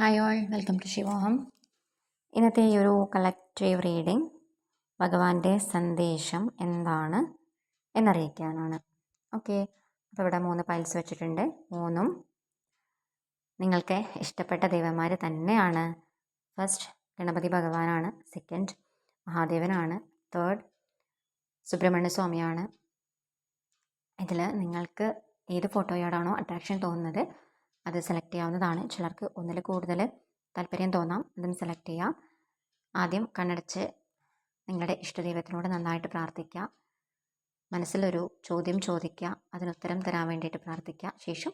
Hi all welcome to Shivoham ഇന്നത്തെ ഈ ഒരു കളക്റ്റീവ് റീഡിംഗ് ഭഗവാന്റെ സന്ദേശം എന്താണ് എന്നറിയിക്കാനാണ്. ഓക്കെ അപ്പോൾ ഇവിടെ മൂന്ന് പൈൽസ് വെച്ചിട്ടുണ്ട്. മൂന്നും നിങ്ങൾക്ക് ഇഷ്ടപ്പെട്ട ദൈവന്മാർ തന്നെയാണ്. ഫസ്റ്റ് ഗണപതി ഭഗവാനാണ്. സെക്കൻഡ് മഹാദേവനാണ്. തേർഡ് സുബ്രഹ്മണ്യ സ്വാമിയാണ്. ഇതിൽ നിങ്ങൾക്ക് ഏത് ഫോട്ടോയോടാണോ അട്രാക്ഷൻ തോന്നുന്നത് അത് സെലക്ട് ചെയ്യാവുന്നതാണ്. ചിലർക്ക് ഒന്നിൽ കൂടുതൽ താല്പര്യം തോന്നാം. അതും സെലക്ട് ചെയ്യാം. ആദ്യം കണ്ണടച്ച് നിങ്ങളുടെ ഇഷ്ടദൈവത്തിനോട് നന്നായിട്ട് പ്രാർത്ഥിക്കുക. മനസ്സിലൊരു ചോദ്യം ചോദിക്കുക. അതിനുത്തരം തരാൻ വേണ്ടിയിട്ട് പ്രാർത്ഥിക്കുക. ശേഷം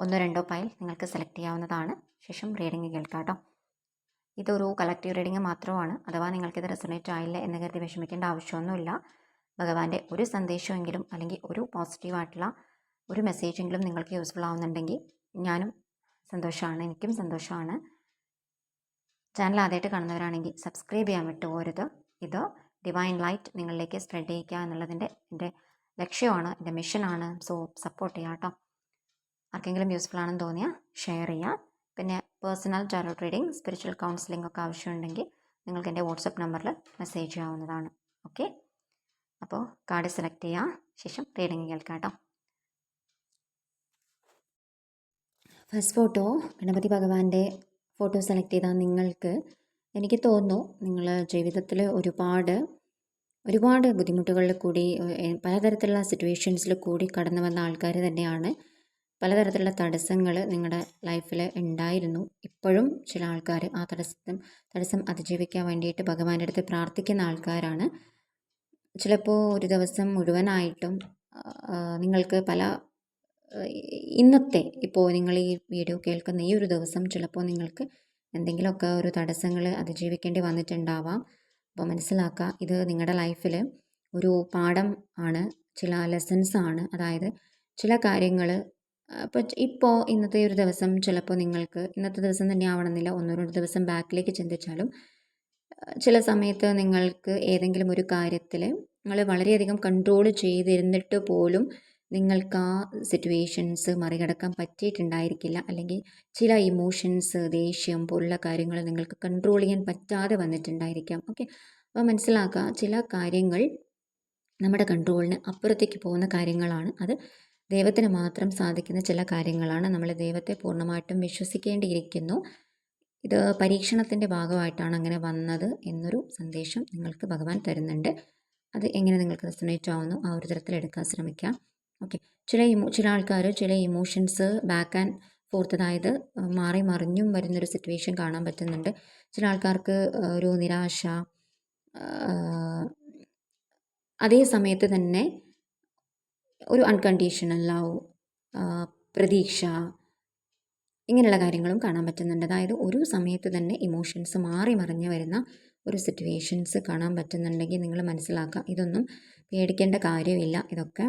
ഒന്നോ രണ്ടോ ഫയൽ നിങ്ങൾക്ക് സെലക്ട് ചെയ്യാവുന്നതാണ്. ശേഷം റീഡിങ് കേൾക്കാം കേട്ടോ ഇതൊരു കളക്റ്റീവ് റീഡിങ് മാത്രമാണ്. അഥവാ നിങ്ങൾക്കിത് റെസണേറ്റ് ആയില്ല എന്ന് കരുതി വിഷമിക്കേണ്ട ആവശ്യമൊന്നുമില്ല. ഭഗവാന്റെ ഒരു സന്ദേശമെങ്കിലും അല്ലെങ്കിൽ ഒരു പോസിറ്റീവായിട്ടുള്ള ഒരു മെസ്സേജെങ്കിലും നിങ്ങൾക്ക് യൂസ്ഫുൾ ആവുന്നുണ്ടെങ്കിൽ ഞാനും സന്തോഷമാണ് എനിക്കും സന്തോഷമാണ് ചാനൽ ആദ്യമായിട്ട് കാണുന്നവരാണെങ്കിൽ സബ്സ്ക്രൈബ് ചെയ്യാൻ വിട്ടുപോരുത് ഇത് ഡിവൈൻ ലൈറ്റ് നിങ്ങളിലേക്ക് സ്പ്രെഡ് ചെയ്യിക്കുക എന്നുള്ളതിന്റെ എന്റെ ലക്ഷ്യമാണ് എന്റെ മിഷനാണ് സോ സപ്പോർട്ട് ചെയ്യാം കേട്ടോ. ആർക്കെങ്കിലും യൂസ്ഫുൾ ആണെന്ന് തോന്നിയാൽ ഷെയർ ചെയ്യുക പിന്നെ personal tarot trading spiritual counselling ഒക്കെ ആവശ്യമുണ്ടെങ്കിൽ നിങ്ങൾക്ക് എന്റെ വാട്സപ്പ് നമ്പറിൽ മെസ്സേജ് ചെയ്യാവുന്നതാണ്. ഓക്കെ അപ്പോൾ കാർഡ് സെലക്ട് ചെയ്യുക ശേഷം റീഡിംഗ് കേൾക്കാം കേട്ടോ. ഫസ്റ്റ് ഫോട്ടോ ഗണപതി ഭഗവാന്റെ ഫോട്ടോ സെലക്ട് ചെയ്താൽ നിങ്ങൾക്ക് എനിക്ക് തോന്നുന്നു നിങ്ങൾ ജീവിതത്തിൽ ഒരുപാട് ഒരുപാട് ബുദ്ധിമുട്ടുകളിൽ കൂടി പലതരത്തിലുള്ള സിറ്റുവേഷൻസിൽ കൂടി കടന്നു വന്ന ആൾക്കാർ തന്നെയാണ്. പലതരത്തിലുള്ള തടസ്സങ്ങൾ നിങ്ങളുടെ ലൈഫിൽ ഉണ്ടായിരുന്നു. ഇപ്പോഴും ചില ആൾക്കാർ ആ തടസ്സം തടസ്സം അതിജീവിക്കാൻ വേണ്ടിയിട്ട് ഭഗവാന്റെ അടുത്ത് പ്രാർത്ഥിക്കുന്ന ആൾക്കാരാണ്. ചിലപ്പോൾ ഒരു ദിവസം മുഴുവനായിട്ടും നിങ്ങൾക്ക് പല ഇന്നത്തെ ഇപ്പോൾ നിങ്ങൾ ഈ വീഡിയോ കേൾക്കുന്ന ഈ ഒരു ദിവസം ചിലപ്പോൾ നിങ്ങൾക്ക് എന്തെങ്കിലുമൊക്കെ ഒരു തടസ്സങ്ങൾ അതിജീവിക്കേണ്ടി വന്നിട്ടുണ്ടാവാം. അപ്പോൾ മനസ്സിലാക്കുക ഇത് നിങ്ങളുടെ ലൈഫിൽ ഒരു പാഠം ആണ് ചില ലെസൺസ് ആണ്. അതായത് ചില കാര്യങ്ങൾ അപ്പോൾ ഇപ്പോൾ ഇന്നത്തെ ഒരു ദിവസം ചിലപ്പോൾ നിങ്ങൾക്ക് ഇന്നത്തെ ദിവസം തന്നെ ആവണമെന്നില്ല. ഒന്നോ രണ്ടോ ദിവസം ബാക്കിലേക്ക് ചിന്തിച്ചാലും ചില സമയത്ത് നിങ്ങൾക്ക് ഏതെങ്കിലും ഒരു കാര്യത്തിൽ നിങ്ങൾ വളരെയധികം കൺട്രോൾ ചെയ്തിരുന്നിട്ട് പോലും നിങ്ങൾക്ക് ആ സിറ്റുവേഷൻസ് മറികടക്കാൻ പറ്റിയിട്ടുണ്ടായിരിക്കില്ല. അല്ലെങ്കിൽ ചില ഇമോഷൻസ് ദേഷ്യം പോലുള്ള കാര്യങ്ങൾ നിങ്ങൾക്ക് കൺട്രോൾ ചെയ്യാൻ പറ്റാതെ വന്നിട്ടുണ്ടായിരിക്കാം. ഓക്കെ അപ്പോൾ മനസ്സിലാക്കുക ചില കാര്യങ്ങൾ നമ്മുടെ കൺട്രോളിന് അപ്പുറത്തേക്ക് പോകുന്ന കാര്യങ്ങളാണ്. അത് ദൈവത്തിന് മാത്രം സാധിക്കുന്ന ചില കാര്യങ്ങളാണ്. നമ്മൾ ദൈവത്തെ പൂർണമായിട്ടും വിശ്വസിക്കേണ്ടിയിരിക്കുന്നു. ഇത് പരീക്ഷണത്തിന്റെ ഭാഗമായിട്ടാണ് അങ്ങനെ വന്നത് എന്നൊരു സന്ദേശം നിങ്ങൾക്ക് ഭഗവാൻ തരുന്നുണ്ട്. അത് എങ്ങനെ നിങ്ങൾക്ക് റെസണേറ്റ് ആവുന്നു ആ ഒരു തരത്തിൽ എടുക്കാൻ ശ്രമിക്കാം. ഓക്കെ ചില ഇമോ ചില ആൾക്കാർ ചില ഇമോഷൻസ് ബാക്ക് ആൻഡ് ഫോർത്ത് അതായത് മാറി മറിഞ്ഞും വരുന്നൊരു സിറ്റുവേഷൻ കാണാൻ പറ്റുന്നുണ്ട്. ചില ആൾക്കാർക്ക് ഒരു നിരാശ അതേ സമയത്ത് തന്നെ ഒരു അൺകണ്ടീഷണൽ ലവ് പ്രതീക്ഷ ഇങ്ങനെയുള്ള കാര്യങ്ങളും കാണാൻ പറ്റുന്നുണ്ട്. അതായത് ഒരു സമയത്ത് തന്നെ ഇമോഷൻസ് മാറി മറിഞ്ഞ് വരുന്ന ഒരു സിറ്റുവേഷൻസ് കാണാൻ പറ്റുന്നുണ്ടെങ്കിൽ നിങ്ങൾ മനസ്സിലാക്കുക ഇതൊന്നും പേടിക്കേണ്ട കാര്യമില്ല. ഇതൊക്കെ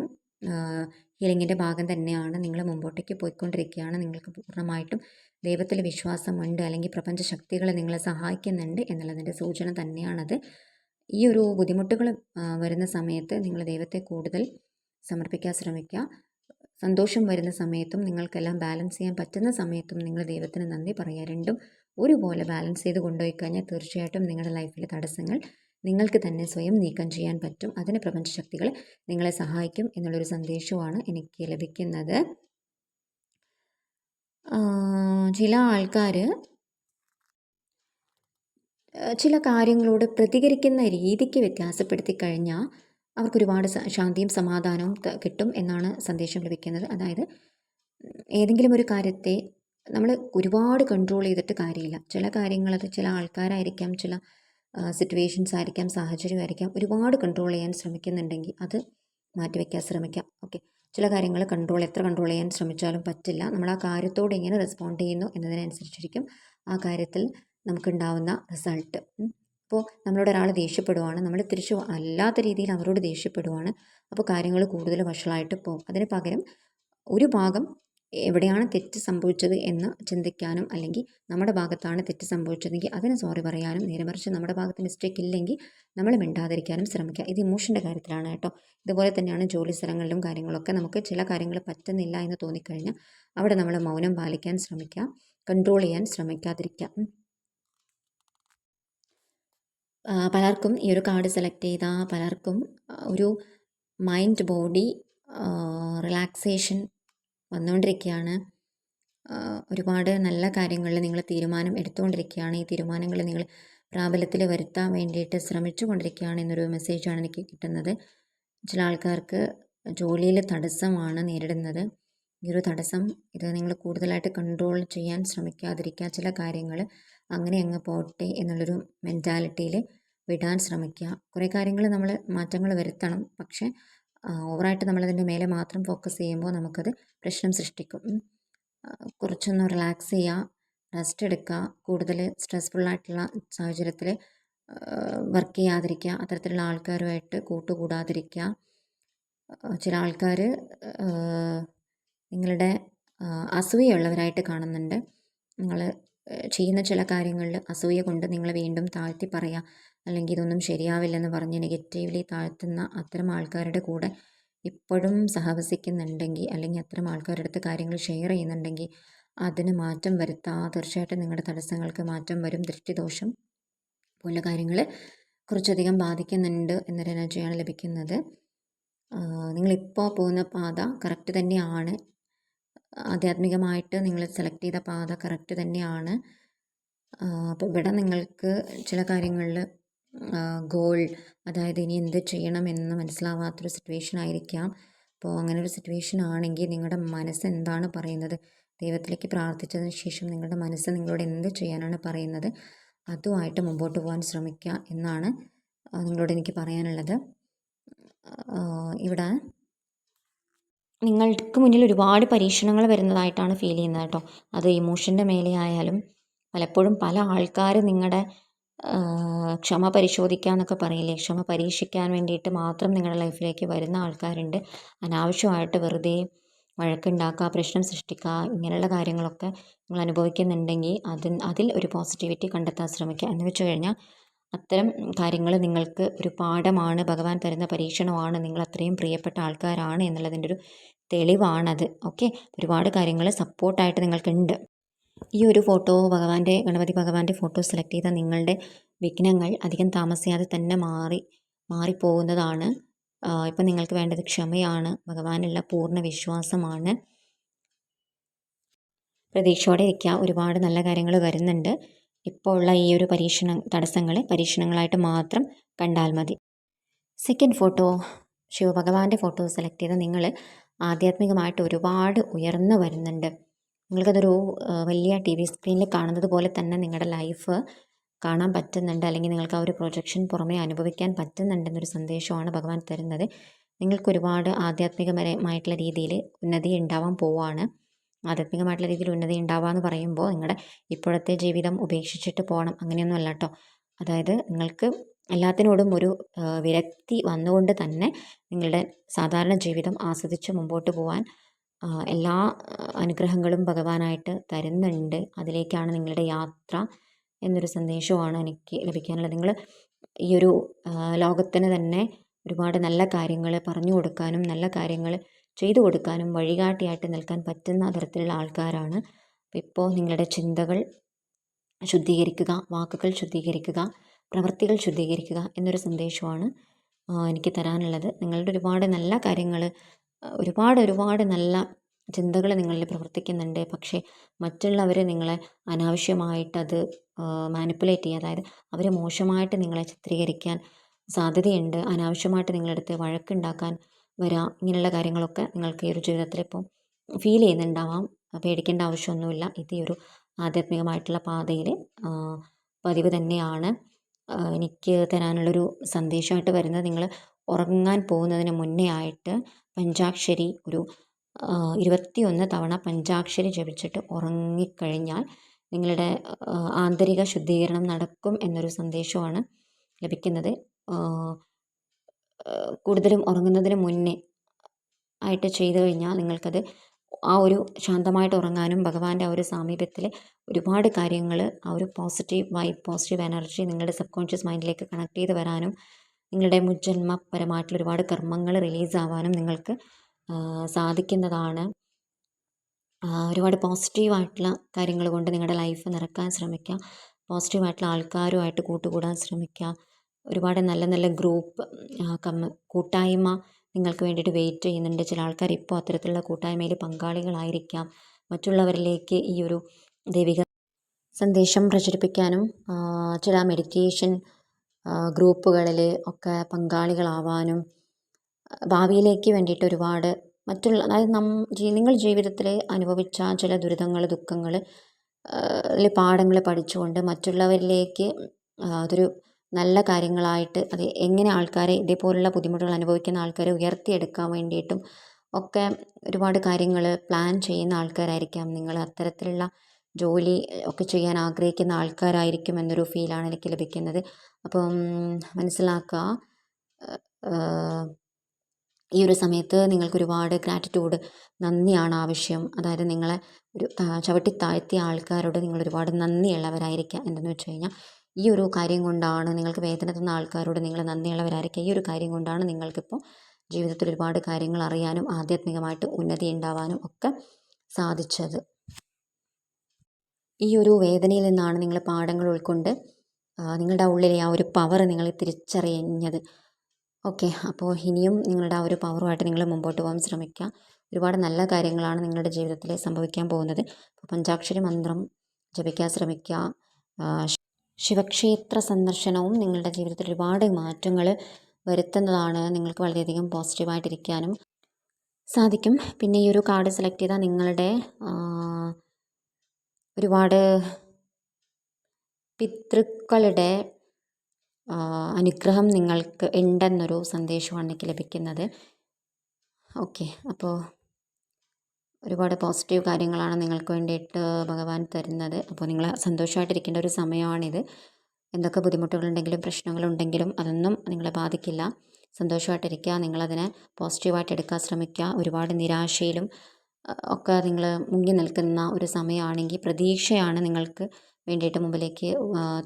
ഹീലിങ്ങിന്റെ ഭാഗം തന്നെയാണ് നിങ്ങൾ മുമ്പോട്ടേക്ക് പോയിക്കൊണ്ടിരിക്കുകയാണ്. നിങ്ങൾക്ക് പൂർണമായിട്ടും ദൈവത്തിൽ വിശ്വാസമുണ്ട് അല്ലെങ്കിൽ പ്രപഞ്ച ശക്തികളെ നിങ്ങളെ സഹായിക്കുന്നുണ്ട് എന്നുള്ളതിന്റെ സൂചന തന്നെയാണത്. ഈ ഒരു ബുദ്ധിമുട്ടുകൾ വരുന്ന സമയത്ത് നിങ്ങൾ ദൈവത്തെ കൂടുതൽ സമർപ്പിക്കാൻ ശ്രമിക്കുക. സന്തോഷം വരുന്ന സമയത്തും നിങ്ങൾക്കെല്ലാം ബാലൻസ് ചെയ്യാൻ പറ്റുന്ന സമയത്തും നിങ്ങൾ ദൈവത്തിന് നന്ദി പറയുക. രണ്ടും ഒരുപോലെ ബാലൻസ് ചെയ്ത് കൊണ്ടുപോയി കഴിഞ്ഞാൽ തീർച്ചയായിട്ടും നിങ്ങളുടെ ലൈഫിലെ തടസ്സങ്ങൾ നിങ്ങൾക്ക് തന്നെ സ്വയം നീക്കം ചെയ്യാൻ പറ്റും. അതിന് പ്രപഞ്ചശക്തികൾ നിങ്ങളെ സഹായിക്കും എന്നുള്ളൊരു സന്ദേശമാണ് എനിക്ക് ലഭിക്കുന്നത്. ചില ആൾക്കാർ ചില കാര്യങ്ങളോട് പ്രതികരിക്കുന്ന രീതിക്ക് വ്യത്യാസപ്പെടുത്തി കഴിഞ്ഞാൽ അവർക്ക് ഒരുപാട് സ- ശാന്തിയും സമാധാനവും കിട്ടും എന്നാണ് സന്ദേശം ലഭിക്കുന്നത്. അതായത് ഏതെങ്കിലും ഒരു കാര്യത്തെ നമ്മൾ ഒരുപാട് കൺട്രോൾ ചെയ്തിട്ട് കാര്യമില്ല. ചില കാര്യങ്ങളത് ചില ആൾക്കാരായിരിക്കാം ചില സിറ്റുവേഷൻസ് ആയിരിക്കാം സാഹചര്യമായിരിക്കാം ഒരുപാട് കൺട്രോൾ ചെയ്യാൻ ശ്രമിക്കുന്നുണ്ടെങ്കിൽ അത് മാറ്റിവെക്കാൻ ശ്രമിക്കാം. ഓക്കെ ചില കാര്യങ്ങൾ കൺട്രോൾ എത്ര കൺട്രോൾ ചെയ്യാൻ ശ്രമിച്ചാലും പറ്റില്ല. നമ്മൾ ആ കാര്യത്തോട് എങ്ങനെ റെസ്പോണ്ട് ചെയ്യുന്നു എന്നതിനനുസരിച്ചിരിക്കും ആ കാര്യത്തിൽ നമുക്കുണ്ടാവുന്ന റിസൾട്ട് അപ്പോൾ നമ്മളോട് ഒരാൾ ദേഷ്യപ്പെടുവാണ് നമ്മൾ തിരിച്ചു അല്ലാത്ത രീതിയിൽ അവരോട് ദേഷ്യപ്പെടുവാണ് അപ്പോൾ കാര്യങ്ങൾ കൂടുതൽ വഷളായിട്ട് പോകും. അതിന് പകരം ഒരു ഭാഗം എവിടെയാണ് തെറ്റ് സംഭവിച്ചത് എന്ന് ചിന്തിക്കാനും അല്ലെങ്കിൽ നമ്മുടെ ഭാഗത്താണ് തെറ്റ് സംഭവിച്ചതെങ്കിൽ അതിന് സോറി പറയാനും നേരെ മറിച്ച് നമ്മുടെ ഭാഗത്ത് മിസ്റ്റേക്ക് ഇല്ലെങ്കിൽ നമ്മൾ മിണ്ടാതിരിക്കാനും ശ്രമിക്കുക ഇത് ഇമോഷന്റെ കാര്യത്തിലാണ് കേട്ടോ. ഇതുപോലെ തന്നെയാണ് ജോലി സ്ഥലങ്ങളിലും കാര്യങ്ങളൊക്കെ. നമുക്ക് ചില കാര്യങ്ങൾ പറ്റുന്നില്ല എന്ന് തോന്നിക്കഴിഞ്ഞാൽ അവിടെ നമ്മൾ മൗനം പാലിക്കാൻ ശ്രമിക്കുക കൺട്രോൾ ചെയ്യാൻ ശ്രമിക്കാതിരിക്കുക പലർക്കും ഈ ഒരു കാർഡ് സെലക്ട് ചെയ്ത പലർക്കും ഒരു മൈൻഡ് ബോഡി റിലാക്സേഷൻ വന്നുകൊണ്ടിരിക്കുകയാണ്. ഒരുപാട് നല്ല കാര്യങ്ങളിൽ നിങ്ങൾ തീരുമാനം എടുത്തുകൊണ്ടിരിക്കുകയാണ്. ഈ തീരുമാനങ്ങൾ നിങ്ങൾ പ്രാബല്യത്തിൽ വരുത്താൻ വേണ്ടിയിട്ട് ശ്രമിച്ചു കൊണ്ടിരിക്കുകയാണ് എന്നൊരു മെസ്സേജാണ് എനിക്ക് കിട്ടുന്നത്. ചില ആൾക്കാർക്ക് ജോലിയിൽ തടസ്സമാണ് നേരിടുന്നത്. ഈ ഒരു തടസ്സം ഇത് നിങ്ങൾ കൂടുതലായിട്ട് കൺട്രോൾ ചെയ്യാൻ ശ്രമിക്കാതിരിക്കുക. ചില കാര്യങ്ങൾ അങ്ങനെ അങ്ങ് പോട്ടെ എന്നുള്ളൊരു മെന്റാലിറ്റിയിൽ വിടാൻ ശ്രമിക്കുക. കുറേ കാര്യങ്ങൾ നമ്മൾ മാറ്റങ്ങൾ വരുത്തണം. പക്ഷേ ഓവറായിട്ട് നമ്മളതിന്റെ മേലെ മാത്രം ഫോക്കസ് ചെയ്യുമ്പോൾ നമുക്കത് പ്രശ്നം സൃഷ്ടിക്കും. കുറച്ചൊന്ന് റിലാക്സ് ചെയ്യുക റെസ്റ്റ് എടുക്കുക കൂടുതൽ സ്ട്രെസ്ഫുള്ളായിട്ടുള്ള സാഹചര്യത്തിൽ വർക്ക് ചെയ്യാതിരിക്കുക അത്തരത്തിലുള്ള ആൾക്കാരുമായിട്ട് കൂട്ടുകൂടാതിരിക്കുക ചില ആൾക്കാർ നിങ്ങളുടെ അസൂയുള്ളവരായിട്ട് കാണുന്നുണ്ട്. നിങ്ങൾ ചെയ്യുന്ന ചില കാര്യങ്ങളിൽ അസൂയ കൊണ്ട് നിങ്ങൾ വീണ്ടും താഴ്ത്തി പറയുക അല്ലെങ്കിൽ ഇതൊന്നും ശരിയാവില്ലെന്ന് പറഞ്ഞ് നെഗറ്റീവ്ലി താഴ്ത്തുന്ന അത്തരം ആൾക്കാരുടെ കൂടെ ഇപ്പോഴും സഹവസിക്കുന്നുണ്ടെങ്കിൽ അല്ലെങ്കിൽ അത്തരം ആൾക്കാരുടെ അടുത്ത് കാര്യങ്ങൾ ഷെയർ ചെയ്യുന്നുണ്ടെങ്കിൽ അതിന് മാറ്റം വരുത്താ തീർച്ചയായിട്ടും നിങ്ങളുടെ തടസ്സങ്ങൾക്ക് മാറ്റം വരും. ദൃഷ്ടിദോഷം പോലുള്ള കാര്യങ്ങൾ കുറച്ചധികം ബാധിക്കുന്നുണ്ട് എന്നൊരു എനർജിയാണ് ലഭിക്കുന്നത്. നിങ്ങളിപ്പോൾ പോകുന്ന പാത കറക്റ്റ് തന്നെയാണ്. ആധ്യാത്മികമായിട്ട് നിങ്ങൾ സെലക്ട് ചെയ്ത പാത കറക്റ്റ് തന്നെയാണ്. അപ്പോൾ ഇവിടെ നിങ്ങൾക്ക് ചില കാര്യങ്ങളിൽ ഗോൾ അതായത് ഇനി എന്ത് ചെയ്യണമെന്ന് മനസ്സിലാവാത്തൊരു സിറ്റുവേഷൻ ആയിരിക്കാം. അപ്പോൾ അങ്ങനെ ഒരു സിറ്റുവേഷൻ ആണെങ്കിൽ നിങ്ങളുടെ മനസ്സ് എന്താണ് പറയുന്നത്? ദൈവത്തിലേക്ക് പ്രാർത്ഥിച്ചതിന് ശേഷം നിങ്ങളുടെ മനസ്സ് നിങ്ങളോട് എന്ത് ചെയ്യാനാണ് പറയുന്നത്? അതുമായിട്ട് മുമ്പോട്ട് പോകാൻ ശ്രമിക്കുക എന്നാണ് നിങ്ങളോട് എനിക്ക് പറയാനുള്ളത്. ഇവിടെ നിങ്ങൾക്ക് മുന്നിൽ ഒരുപാട് പരീക്ഷണങ്ങൾ വരുന്നതായിട്ടാണ് ഫീൽ ചെയ്യുന്നത് കേട്ടോ. അത് ഇമോഷന്റെ മേലെ ആയാലും പലപ്പോഴും പല ആൾക്കാർ നിങ്ങളുടെ ക്ഷമ പരിശോധിക്കുക എന്നൊക്കെ പറയില്ലേ? ക്ഷമ പരീക്ഷിക്കാൻ വേണ്ടിയിട്ട് മാത്രം നിങ്ങളുടെ ലൈഫിലേക്ക് വരുന്ന ആൾക്കാരുണ്ട്. അനാവശ്യമായിട്ട് വെറുതെ വഴക്കുണ്ടാക്കുക പ്രശ്നം സൃഷ്ടിക്കുക ഇങ്ങനെയുള്ള കാര്യങ്ങളൊക്കെ നിങ്ങൾ അനുഭവിക്കുന്നുണ്ടെങ്കിൽ അതിൽ അതിൽ ഒരു പോസിറ്റിവിറ്റി കണ്ടെത്താൻ ശ്രമിക്കുക. എന്ന് വെച്ച് കഴിഞ്ഞാൽ അത്തരം കാര്യങ്ങൾ നിങ്ങൾക്ക് ഒരു പാഠമാണ് ഭഗവാൻ തരുന്ന പരീക്ഷണമാണ് നിങ്ങൾ അത്രയും പ്രിയപ്പെട്ട ആൾക്കാരാണ് എന്നുള്ളതിന്റെ ഒരു തെളിവാണത്. ഓക്കെ? ഒരുപാട് കാര്യങ്ങൾ സപ്പോർട്ടായിട്ട് നിങ്ങൾക്കുണ്ട്. ഈ ഒരു ഫോട്ടോ ഭഗവാന്റെ ഗണപതി ഭഗവാന്റെ ഫോട്ടോ സെലക്ട് ചെയ്ത നിങ്ങളുടെ വിഘ്നങ്ങൾ അധികം താമസിയാതെ തന്നെ മാറി മാറിപ്പോകുന്നതാണ്. ഇപ്പം നിങ്ങൾക്ക് വേണ്ടത് ക്ഷമയാണ് ഭഗവാനുള്ള പൂർണ വിശ്വാസമാണ്. പ്രതീക്ഷയോടെ ഇരിക്കുക ഒരുപാട് നല്ല കാര്യങ്ങൾ വരുന്നുണ്ട്. ഇപ്പോൾ ഉള്ള ഈ ഒരു പരീക്ഷണ തടസ്സങ്ങൾ പരീക്ഷണങ്ങളായിട്ട് മാത്രം കണ്ടാൽ മതി. സെക്കൻഡ് ഫോട്ടോ ശിവഭഗവാന്റെ ഫോട്ടോ സെലക്ട് ചെയ്ത നിങ്ങൾ ആധ്യാത്മികമായിട്ട് ഒരുപാട് ഉയർന്നു വരുന്നുണ്ട്. നിങ്ങൾക്കതൊരു വലിയ ടി വി സ്ക്രീനിൽ കാണുന്നത് പോലെ തന്നെ നിങ്ങളുടെ ലൈഫ് കാണാൻ പറ്റുന്നുണ്ട്. അല്ലെങ്കിൽ നിങ്ങൾക്ക് ആ ഒരു പ്രൊജക്ഷൻ പുറമേ അനുഭവിക്കാൻ പറ്റുന്നുണ്ടെന്നൊരു സന്ദേശമാണ് ഭഗവാൻ തരുന്നത്. നിങ്ങൾക്ക് ഒരുപാട് ആധ്യാത്മികപരമായിട്ടുള്ള രീതിയിൽ ഉന്നതി ഉണ്ടാവാൻ പോവാണ്. ആധ്യാത്മികമായിട്ടുള്ള രീതിയിൽ ഉന്നതി ഉണ്ടാവുക എന്ന് പറയുമ്പോൾ നിങ്ങളുടെ ഇപ്പോഴത്തെ ജീവിതം ഉപേക്ഷിച്ചിട്ട് പോകണം അങ്ങനെയൊന്നും അല്ല കേട്ടോ അതായത് നിങ്ങൾക്ക് എല്ലാത്തിനോടും ഒരു വിരക്തി വന്നുകൊണ്ട് തന്നെ നിങ്ങളുടെ സാധാരണ ജീവിതം ആസ്വദിച്ച് മുമ്പോട്ട് പോകാൻ എല്ലാ അനുഗ്രഹങ്ങളും ഭഗവാനായിട്ട് തരുന്നുണ്ട്. അതിലേക്കാണ് നിങ്ങളുടെ യാത്ര എന്നൊരു സന്ദേശമാണ് എനിക്ക് ലഭിക്കാനുള്ളത്. നിങ്ങൾ ഈ ഒരു ലോകത്തിന് തന്നെ ഒരുപാട് നല്ല കാര്യങ്ങൾ പറഞ്ഞു കൊടുക്കാനും നല്ല കാര്യങ്ങൾ ചെയ്തു കൊടുക്കാനും വഴികാട്ടിയായിട്ട് നിൽക്കാൻ പറ്റുന്ന തരത്തിലുള്ള ആൾക്കാരാണ്. ഇപ്പോൾ നിങ്ങളുടെ ചിന്തകൾ ശുദ്ധീകരിക്കുക വാക്കുകൾ ശുദ്ധീകരിക്കുക പ്രവൃത്തികൾ ശുദ്ധീകരിക്കുക എന്നൊരു സന്ദേശമാണ് എനിക്ക് തരാനുള്ളത്. നിങ്ങളുടെ ഒരുപാട് നല്ല കാര്യങ്ങൾ ഒരുപാട് ഒരുപാട് നല്ല ചിന്തകൾ നിങ്ങളിൽ പ്രവർത്തിക്കുന്നുണ്ട്. പക്ഷേ മറ്റുള്ളവർ നിങ്ങളെ അനാവശ്യമായിട്ടത് മാനിപ്പുലേറ്റ് ചെയ്യുക. അതായത് അവർ മോശമായിട്ട് നിങ്ങളെ ചിത്രീകരിക്കാൻ സാധ്യതയുണ്ട്. അനാവശ്യമായിട്ട് നിങ്ങളെടുത്ത് വഴക്കുണ്ടാക്കാൻ വരാം ഇങ്ങനെയുള്ള കാര്യങ്ങളൊക്കെ നിങ്ങൾക്ക് ഈ ഒരു ജീവിതത്തിൽ ഇപ്പോൾ ഫീൽ ചെയ്യുന്നുണ്ടാവാം. പേടിക്കേണ്ട ആവശ്യമൊന്നുമില്ല. ഇത് ഈ ഒരു ആധ്യാത്മികമായിട്ടുള്ള പാതയിൽ പതിവ് തന്നെയാണ്. എനിക്ക് തരാനുള്ളൊരു സന്ദേശമായിട്ട് വരുന്നത്. നിങ്ങൾ ഉറങ്ങാൻ പോകുന്നതിന് മുന്നേ ആയിട്ട് പഞ്ചാക്ഷരി ഒരു ഇരുപത്തിയൊന്ന് തവണ പഞ്ചാക്ഷരി ജപിച്ചിട്ട് ഉറങ്ങിക്കഴിഞ്ഞാൽ നിങ്ങളുടെ ആന്തരിക ശുദ്ധീകരണം നടക്കും എന്നൊരു സന്ദേശമാണ് ലഭിക്കുന്നത്. കൂടുതലും ഉറങ്ങുന്നതിന് മുന്നേ ആയിട്ട് ചെയ്തു കഴിഞ്ഞാൽ നിങ്ങൾക്കത് ആ ഒരു ശാന്തമായിട്ട് ഉറങ്ങാനും ഭഗവാന്റെ ആ ഒരു സാമീപ്യത്തിൽ ഒരുപാട് കാര്യങ്ങൾ ആ ഒരു പോസിറ്റീവ് വൈബ് പോസിറ്റീവ് എനർജി നിങ്ങളുടെ സബ് കോൺഷ്യസ് മൈൻഡിലേക്ക് കണക്ട് ചെയ്ത് വരാനും നിങ്ങളുടെ മുജ്ജന്മപരമായിട്ടുള്ള ഒരുപാട് കർമ്മങ്ങൾ റിലീസ് ആവാനും നിങ്ങൾക്ക് സാധിക്കുന്നതാണ്. ഒരുപാട് പോസിറ്റീവായിട്ടുള്ള കാര്യങ്ങൾ കൊണ്ട് നിങ്ങളുടെ ലൈഫ് നിറക്കാൻ ശ്രമിക്കുക പോസിറ്റീവായിട്ടുള്ള ആൾക്കാരുമായിട്ട് കൂട്ടുകൂടാൻ ശ്രമിക്കുക ഒരുപാട് നല്ല നല്ല ഗ്രൂപ്പ് കമ്മ കൂട്ടായ്മ നിങ്ങൾക്ക് വേണ്ടിയിട്ട് വെയിറ്റ് ചെയ്യുന്നുണ്ട്. ചില ആൾക്കാർ ഇപ്പോൾ അത്തരത്തിലുള്ള കൂട്ടായ്മയിൽ പങ്കാളികളായിരിക്കാം. മറ്റുള്ളവരിലേക്ക് ഈ ഒരു ദൈവിക സന്ദേശം പ്രചരിപ്പിക്കാനും ചില മെഡിറ്റേഷൻ ഗ്രൂപ്പുകളിൽ ഒക്കെ പങ്കാളികളാവാനും ഭാവിയിലേക്ക് വേണ്ടിയിട്ട് ഒരുപാട് മറ്റുള്ള അതായത് നം നിങ്ങൾ ജീവിതത്തിൽ അനുഭവിച്ച ചില ദുരിതങ്ങൾ ദുഃഖങ്ങൾ പാഠങ്ങൾ പഠിച്ചുകൊണ്ട് മറ്റുള്ളവരിലേക്ക് അതൊരു നല്ല കാര്യങ്ങളായിട്ട് അത് എങ്ങനെ ആൾക്കാരെ ഇതേപോലുള്ള ബുദ്ധിമുട്ടുകൾ അനുഭവിക്കുന്ന ആൾക്കാരെ ഉയർത്തിയെടുക്കാൻ വേണ്ടിയിട്ടും ഒക്കെ ഒരുപാട് കാര്യങ്ങൾ പ്ലാൻ ചെയ്യുന്ന ആൾക്കാരായിരിക്കാം നിങ്ങൾ. അത്തരത്തിലുള്ള ജോലി ഒക്കെ ചെയ്യാൻ ആഗ്രഹിക്കുന്ന ആൾക്കാരായിരിക്കും എന്നൊരു ഫീലാണ് എനിക്ക് ലഭിക്കുന്നത്. അപ്പം മനസ്സിലാക്കുക ഈ ഒരു സമയത്ത് നിങ്ങൾക്ക് ഒരുപാട് ഗ്രാറ്റിറ്റ്യൂഡ് നന്ദിയാണ് ആവശ്യം അതായത് നിങ്ങളെ ഒരു ചവിട്ടി താഴ്ത്തിയ ആൾക്കാരോട് നിങ്ങൾ ഒരുപാട് നന്ദിയുള്ളവരായിരിക്കുക എന്തെന്ന് വെച്ച് കഴിഞ്ഞാൽ ഈ ഒരു കാര്യം കൊണ്ടാണ് നിങ്ങൾക്ക് വേദന തന്ന ആൾക്കാരോട് നിങ്ങൾ നന്ദിയുള്ളവരായിരിക്കുക ഈ ഒരു കാര്യം കൊണ്ടാണ് നിങ്ങൾക്കിപ്പോൾ ജീവിതത്തിൽ ഒരുപാട് കാര്യങ്ങൾ അറിയാനും ആധ്യാത്മികമായിട്ട് ഉന്നതി ഉണ്ടാവാനും ഒക്കെ സാധിച്ചത്. ഈ ഒരു വേദനയിൽ നിന്നാണ് നിങ്ങൾ പാഠങ്ങൾ ഉൾക്കൊണ്ട് നിങ്ങളുടെ ഉള്ളിലെ ആ ഒരു പവർ നിങ്ങൾ തിരിച്ചറിഞ്ഞത്. ഓക്കെ അപ്പോൾ ഇനിയും നിങ്ങളുടെ ആ ഒരു പവറുമായിട്ട് നിങ്ങൾ മുമ്പോട്ട് പോകാൻ ശ്രമിക്കുക. ഒരുപാട് നല്ല കാര്യങ്ങളാണ് നിങ്ങളുടെ ജീവിതത്തിൽ സംഭവിക്കാൻ പോകുന്നത്. പഞ്ചാക്ഷരി മന്ത്രം ജപിക്കാൻ ശ്രമിക്കുക. ശിവക്ഷേത്ര സന്ദർശനവും നിങ്ങളുടെ ജീവിതത്തിൽ ഒരുപാട് മാറ്റങ്ങൾ വരുത്തുന്നതാണ് നിങ്ങൾക്ക് വളരെയധികം പോസിറ്റീവായിട്ടിരിക്കാനും സാധിക്കും. പിന്നെ ഈ ഒരു കാർഡ് സെലക്ട് ചെയ്താൽ നിങ്ങളുടെ ഒരുപാട് പിതൃക്കളുടെ അനുഗ്രഹം നിങ്ങൾക്ക് ഉണ്ടെന്നൊരു സന്ദേശമാണ് എനിക്ക് ലഭിക്കുന്നത്. ഓക്കെ അപ്പോൾ ഒരുപാട് പോസിറ്റീവ് കാര്യങ്ങളാണ് നിങ്ങൾക്ക് വേണ്ടിയിട്ട് ഭഗവാൻ തരുന്നത്. അപ്പോൾ നിങ്ങൾ സന്തോഷമായിട്ടിരിക്കേണ്ട ഒരു സമയമാണിത്. എന്തൊക്കെ ബുദ്ധിമുട്ടുകളുണ്ടെങ്കിലും പ്രശ്നങ്ങളുണ്ടെങ്കിലും അതൊന്നും നിങ്ങളെ ബാധിക്കില്ല. സന്തോഷമായിട്ടിരിക്കുക നിങ്ങളതിനെ പോസിറ്റീവായിട്ട് എടുക്കാൻ ശ്രമിക്കുക. ഒരുപാട് നിരാശയിലും ഒക്കെ നിങ്ങൾ മുങ്ങി നിൽക്കുന്ന ഒരു സമയമാണെങ്കിൽ പ്രതീക്ഷയാണ് നിങ്ങൾക്ക് വേണ്ടിയിട്ട് മുമ്പിലേക്ക്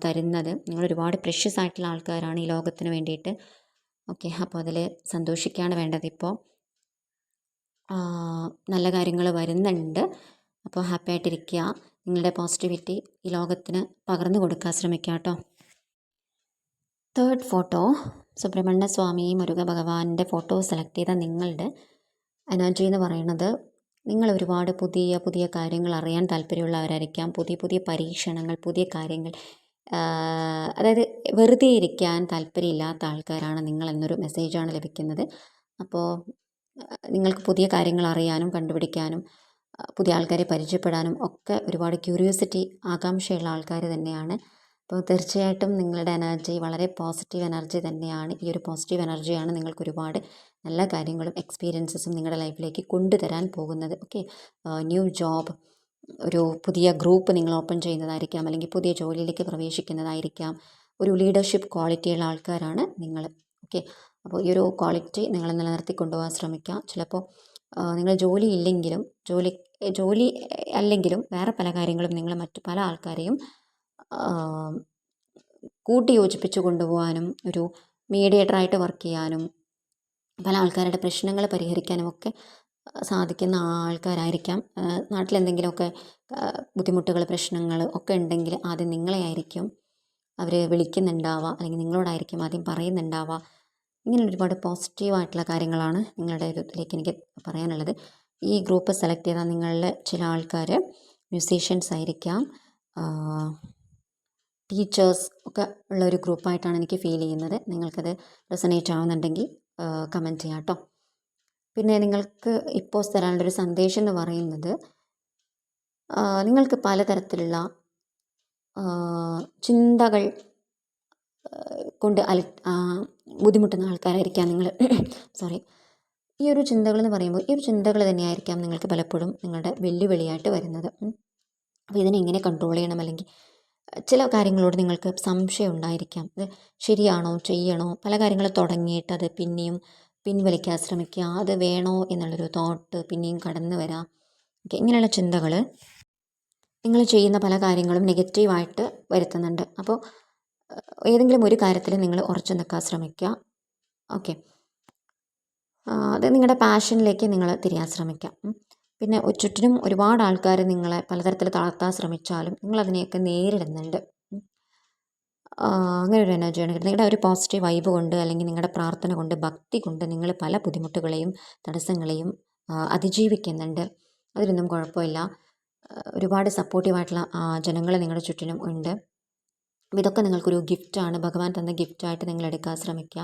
തരുന്നത്. നിങ്ങൾ ഒരുപാട് പ്രഷ്യസ് ആയിട്ടുള്ള ആൾക്കാരാണ് ഈ ലോകത്തിന് വേണ്ടിയിട്ട്. ഓക്കെ അപ്പോൾ അതിൽ സന്തോഷിക്കുകയാണ് വേണ്ടത് ഇപ്പോൾ. നല്ല കാര്യങ്ങൾ വരുന്നുണ്ട്. അപ്പോൾ ഹാപ്പി ആയിട്ടിരിക്കുക. നിങ്ങളുടെ പോസിറ്റിവിറ്റി ഈ ലോകത്തിന് പകർന്നു കൊടുക്കാൻ ശ്രമിക്കുക കേട്ടോ. തേർഡ് ഫോട്ടോ സുബ്രഹ്മണ്യ സ്വാമി മുരുക ഭഗവാന്റെ ഫോട്ടോ സെലക്ട് ചെയ്ത നിങ്ങളുടെ എനർജി എന്ന് പറയുന്നത് നിങ്ങൾ ഒരുപാട് പുതിയ പുതിയ കാര്യങ്ങൾ അറിയാൻ താല്പര്യമുള്ളവരായിരിക്കാം. പുതിയ പുതിയ പരീക്ഷണങ്ങൾ പുതിയ കാര്യങ്ങൾ അതായത് വെറുതെ ഇരിക്കാൻ താല്പര്യമില്ലാത്ത ആൾക്കാരാണ് നിങ്ങൾ എന്നൊരു മെസ്സേജാണ് ലഭിക്കുന്നത്. അപ്പോൾ നിങ്ങൾക്ക് പുതിയ കാര്യങ്ങൾ അറിയാനും കണ്ടുപിടിക്കാനും പുതിയ ആൾക്കാരെ പരിചയപ്പെടാനും ഒക്കെ ഒരുപാട് ക്യൂരിയോസിറ്റി ആകാംക്ഷയുള്ള ആൾക്കാർ തന്നെയാണ്. അപ്പോൾ തീർച്ചയായിട്ടും നിങ്ങളുടെ എനർജി വളരെ പോസിറ്റീവ് എനർജി തന്നെയാണ്. ഈ ഒരു പോസിറ്റീവ് എനർജിയാണ് നിങ്ങൾക്ക് ഒരുപാട് നല്ല കാര്യങ്ങളും എക്സ്പീരിയൻസസും നിങ്ങളുടെ ലൈഫിലേക്ക് കൊണ്ടുതരാൻ പോകുന്നത്. ഓക്കെ? ന്യൂ ജോബ് ഒരു പുതിയ ഗ്രൂപ്പ് നിങ്ങൾ ഓപ്പൺ ചെയ്യുന്നതായിരിക്കാം അല്ലെങ്കിൽ പുതിയ ജോലിയിലേക്ക് പ്രവേശിക്കുന്നതായിരിക്കാം. ഒരു ലീഡർഷിപ്പ് ക്വാളിറ്റിയുള്ള ആൾക്കാരാണ് നിങ്ങൾ. ഓക്കെ? അപ്പോൾ ഈ ഒരു ക്വാളിറ്റി നിങ്ങൾ നിലനിർത്തി കൊണ്ടുപോകാൻ ശ്രമിക്കുക ചിലപ്പോൾ നിങ്ങൾ ജോലി ഇല്ലെങ്കിലും ജോലി ജോലി അല്ലെങ്കിലും വേറെ പല കാര്യങ്ങളും നിങ്ങൾ മറ്റു പല ആൾക്കാരെയും കൂട്ടി യോജിപ്പിച്ച് കൊണ്ടുപോകാനും ഒരു മീഡിയേറ്ററായിട്ട് വർക്ക് ചെയ്യാനും പല ആൾക്കാരുടെ പ്രശ്നങ്ങൾ പരിഹരിക്കാനും ഒക്കെ സാധിക്കുന്ന ആൾക്കാരായിരിക്കാം. നാട്ടിലെന്തെങ്കിലുമൊക്കെ ബുദ്ധിമുട്ടുകൾ പ്രശ്നങ്ങൾ ഒക്കെ ഉണ്ടെങ്കിൽ ആദ്യം നിങ്ങളെ ആയിരിക്കും അവർ വിളിക്കുന്നുണ്ടാവുക അല്ലെങ്കിൽ നിങ്ങളോടായിരിക്കും ആദ്യം പറയുന്നുണ്ടാവുക. ഇങ്ങനെ ഒരുപാട് പോസിറ്റീവായിട്ടുള്ള കാര്യങ്ങളാണ് നിങ്ങളുടെ ഇതിലേക്ക് എനിക്ക് പറയാനുള്ളത്. ഈ ഗ്രൂപ്പ് സെലക്ട് ചെയ്താൽ നിങ്ങളിൽ ചില ആൾക്കാർ മ്യൂസീഷ്യൻസ് ആയിരിക്കാം. ടീച്ചേഴ്സ് ഒക്കെ ഉള്ള ഒരു ഗ്രൂപ്പായിട്ടാണ് എനിക്ക് ഫീൽ ചെയ്യുന്നത്. നിങ്ങൾക്കത് റെസനേറ്റ് ആവുന്നുണ്ടെങ്കിൽ കമന്റ് ചെയ്യാം കേട്ടോ. പിന്നെ നിങ്ങൾക്ക് ഇപ്പോൾ തരാനുള്ളൊരു സന്ദേശം എന്ന് പറയുന്നത് നിങ്ങൾക്ക് പലതരത്തിലുള്ള ചിന്തകൾ കൊണ്ട് അല ബുദ്ധിമുട്ടുന്ന ആൾക്കാരായിരിക്കാം നിങ്ങൾ. സോറി ഈ ഒരു ചിന്തകൾ എന്ന് പറയുമ്പോൾ ഈ ഒരു ചിന്തകൾ തന്നെയായിരിക്കാം നിങ്ങൾക്ക് പലപ്പോഴും നിങ്ങളുടെ വെല്ലുവിളിയായിട്ട് വരുന്നത്. അപ്പോൾ ഇതിനെ എങ്ങനെ കൺട്രോൾ ചെയ്യണം അല്ലെങ്കിൽ ചില കാര്യങ്ങളോട് നിങ്ങൾക്ക് സംശയം ഉണ്ടായിരിക്കാം. ഇത് ശരിയാണോ ചെയ്യണോ? പല കാര്യങ്ങൾ തുടങ്ങിയിട്ട് അത് പിന്നെയും പിൻവലിക്കാൻ ശ്രമിക്കുക. അത് വേണോ എന്നുള്ളൊരു തോട്ട് പിന്നെയും കടന്നു വരാം. ഓക്കെ ഇങ്ങനെയുള്ള ചിന്തകൾ നിങ്ങൾ ചെയ്യുന്ന പല കാര്യങ്ങളും നെഗറ്റീവായിട്ട് വരുത്തുന്നുണ്ട്. അപ്പോൾ ഏതെങ്കിലും ഒരു കാര്യത്തിൽ നിങ്ങൾ ഉറച്ചു നിൽക്കാൻ ശ്രമിക്കുക. ഓക്കെ. അത് നിങ്ങളുടെ പാഷനിലേക്ക് നിങ്ങൾ തിരിയാൻ ശ്രമിക്കാം. പിന്നെ ചുറ്റിനും ഒരുപാട് ആൾക്കാർ നിങ്ങളെ പലതരത്തിൽ തളർത്താൻ ശ്രമിച്ചാലും നിങ്ങളതിനെയൊക്കെ നേരിടുന്നുണ്ട്. ഉം. ആ, അങ്ങനെ ഒരു എനർജിയാണ് നിങ്ങളുടെ ഒരു പോസിറ്റീവ് വൈബ് കൊണ്ട് അല്ലെങ്കിൽ നിങ്ങളുടെ പ്രാർത്ഥന കൊണ്ട് ഭക്തി കൊണ്ട് നിങ്ങൾ പല ബുദ്ധിമുട്ടുകളെയും തടസ്സങ്ങളെയും അതിജീവിക്കുന്നുണ്ട്. അതിലൊന്നും കുഴപ്പമില്ല. ഒരുപാട് സപ്പോർട്ടീവായിട്ടുള്ള ജനങ്ങൾ നിങ്ങളുടെ ചുറ്റിനും ഉണ്ട്. ഇതൊക്കെ നിങ്ങൾക്കൊരു ഗിഫ്റ്റാണ് ഭഗവാൻ തന്ന ഗിഫ്റ്റായിട്ട് നിങ്ങൾ എടുക്കാൻ ശ്രമിക്കുക.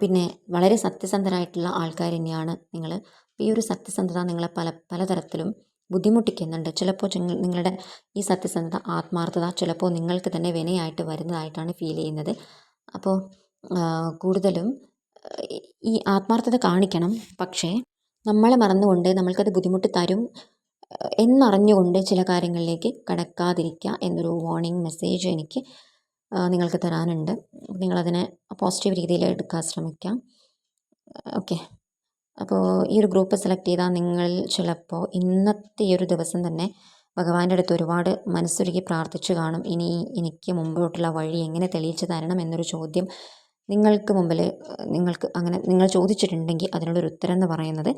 പിന്നെ വളരെ സത്യസന്ധരായിട്ടുള്ള ആൾക്കാർ തന്നെയാണ് നിങ്ങൾ ഈ ഒരു സത്യസന്ധത നിങ്ങളെ പല പലതരത്തിലും ബുദ്ധിമുട്ടിക്കുന്നുണ്ട്. ചിലപ്പോൾ നിങ്ങളുടെ ഈ സത്യസന്ധത ആത്മാർത്ഥത ചിലപ്പോൾ നിങ്ങൾക്ക് തന്നെ വിനയായിട്ട് വരുന്നതായിട്ടാണ് ഫീൽ ചെയ്യുന്നത്. അപ്പോൾ കൂടുതലും ഈ ആത്മാർത്ഥത കാണിക്കണം. പക്ഷേ നമ്മളെ മറന്നുകൊണ്ട് നമ്മൾക്കത് ബുദ്ധിമുട്ട് തരും എന്നറിഞ്ഞുകൊണ്ട് ചില കാര്യങ്ങളിലേക്ക് കടക്കാതിരിക്കുക എന്നൊരു വാർണിംഗ് മെസ്സേജ് എനിക്ക് നിങ്ങൾക്ക് തരാനുണ്ട്. നിങ്ങളതിനെ പോസിറ്റീവ് രീതിയിൽ എടുക്കാൻ ശ്രമിക്കാം. ഓക്കെ അപ്പോൾ ഈ ഒരു ഗ്രൂപ്പ് സെലക്ട് ചെയ്താൽ നിങ്ങൾ ചിലപ്പോൾ ഇന്നത്തെ ഈ ഒരു ദിവസം തന്നെ ഭഗവാന്റെ അടുത്ത് ഒരുപാട് മനസ്സൊരുക്കി പ്രാർത്ഥിച്ചു കാണും. ഇനി എനിക്ക് മുമ്പോട്ടുള്ള വഴി എങ്ങനെ തെളിയിച്ചു തരണം എന്നൊരു ചോദ്യം നിങ്ങൾക്ക് മുമ്പിൽ നിങ്ങൾക്ക് അങ്ങനെ നിങ്ങൾ ചോദിച്ചിട്ടുണ്ടെങ്കിൽ അതിനുള്ളൊരു ഉത്തരം എന്ന് പറയുന്നത്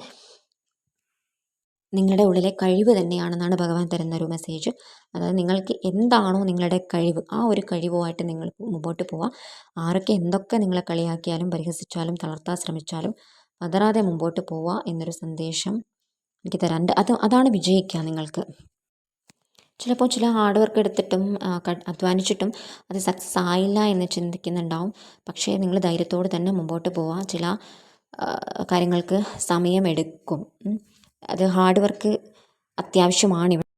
നിങ്ങളുടെ ഉള്ളിലെ കഴിവ് തന്നെയാണെന്നാണ് ഭഗവാൻ തരുന്ന ഒരു മെസ്സേജ് അതായത് നിങ്ങൾക്ക് എന്താണോ നിങ്ങളുടെ കഴിവ് ആ ഒരു കഴിവുമായിട്ട് നിങ്ങൾ മുമ്പോട്ട് പോവുക ആരൊക്കെ എന്തൊക്കെ നിങ്ങളെ കളിയാക്കിയാലും പരിഹസിച്ചാലും തളർത്താൻ ശ്രമിച്ചാലും പതറാതെ മുമ്പോട്ട് പോവുക എന്നൊരു സന്ദേശം എനിക്ക് തരാനുണ്ട് അത് അതാണ് വിജയിക്കുക നിങ്ങൾക്ക്. ചിലപ്പോൾ ചില ഹാർഡ് വർക്ക് എടുത്തിട്ടും അധ്വാനിച്ചിട്ടും അത് സക്സസ് ആയില്ല എന്ന് ചിന്തിക്കുന്നുണ്ടാവും. പക്ഷേ നിങ്ങൾ ധൈര്യത്തോടെ തന്നെ മുമ്പോട്ട് പോവുക ചില കാര്യങ്ങൾക്ക് സമയമെടുക്കും. അത് ഹാർഡ് വർക്ക് അത്യാവശ്യമാണ് ഇവിടെ.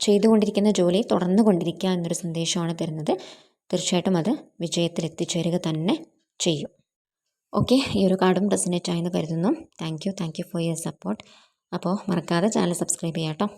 ചെയ്തുകൊണ്ടിരിക്കുന്ന ജോലി തുടർന്നു കൊണ്ടിരിക്കുക എന്നൊരു സന്ദേശമാണ് തരുന്നത്. തീർച്ചയായിട്ടും അത് വിജയത്തിൽ എത്തിച്ചേരുക തന്നെ ചെയ്യും. ഓക്കെ ഈ ഒരു കാർഡും റെസിനേറ്റ് ആയെന്ന് കരുതുന്നു. Thank you thank you for your support. അപ്പോൾ മറക്കാതെ ചാനൽ സബ്സ്ക്രൈബ് ചെയ്യാം കേട്ടോ.